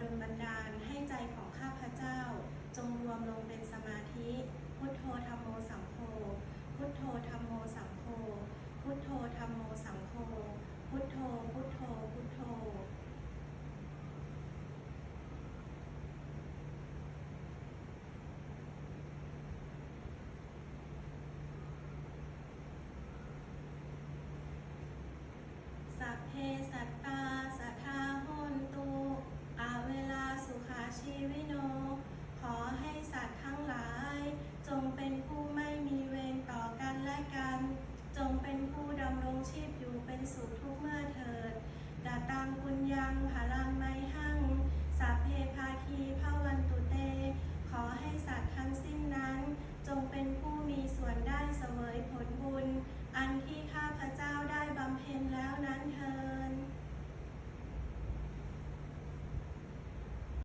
ดลบันดาลให้ใจของข้าพเจ้า จงรวมลงเป็นสมาธิ พุทโธธรรมโมสังโฆพุทโธธรรมโมสังโฆพุทโธธรรมโมสังโฆำรงชีพอยู่เป็นสุขทุกเมื่อเถิดกาตังคุญยังพลังไม่ห้า